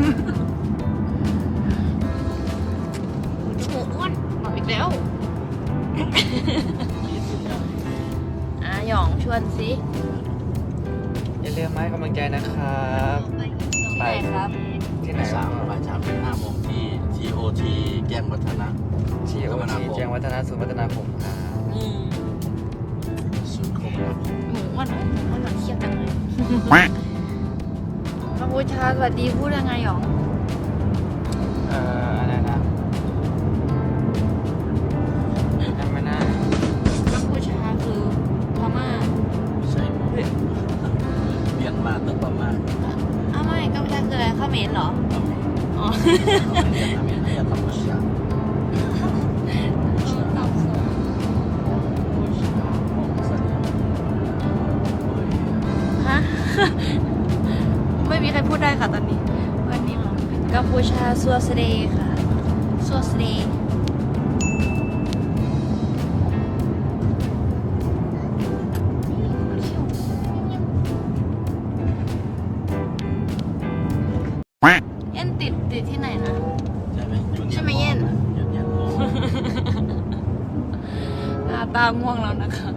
อย่ะยองชวนสิอย่าลืมมาให้กำลังใจนะครับ ไปครับ ที่ไหนสามบ่ายสามถึงห้าโมงที่ TOT แยกวัฒนะ ชีโอทีแจ้งวัฒนะศูนย์วัฒนาผมครับมศูนย์คมนาคม หมูอ้วหมูวนมันเครียดจังเลย มพูชาสวัสดีพูดยังไงหยองเอ่ออะไรนะจำไม่ได้กัมพูชาคือพม่าใช่เมียนมาตึกประมาณอ้าวไม่กัมพูชาคืออะไรเขมรเหรอ อ๋อเมียนมาเมียนมากัมพูชา ใครพูดได้ค่ะตอนนี้ วันนี้มากัมพูชาซัวสเดย์ค่ะซัวสเดย์เอ็นติดติดที่ไหนนะ ใช่ไหมใช่ไหมเย็นยูเนียนโมหน้าตาง่วงแล้วนะคะ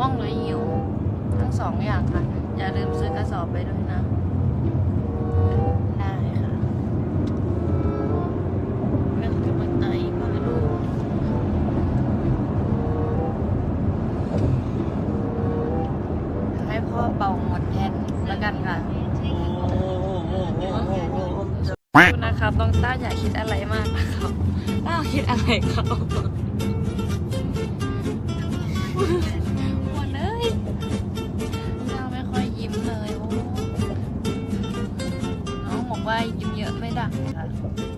หมูง่วงหรือหิว ทั้งสองอย่างค่ะ อย่าลืมซื้อกระสอบไปด้วยนะ ได้ค่ะเรื่องกำลังใจก็ไม่รู้ให้พ่อเป่าหมดแทนแล้วกันค่ะดูนะครับน้องต้าอย่าคิดอะไรมากนะครับต้าคิดอะไรเขา ยิ้ม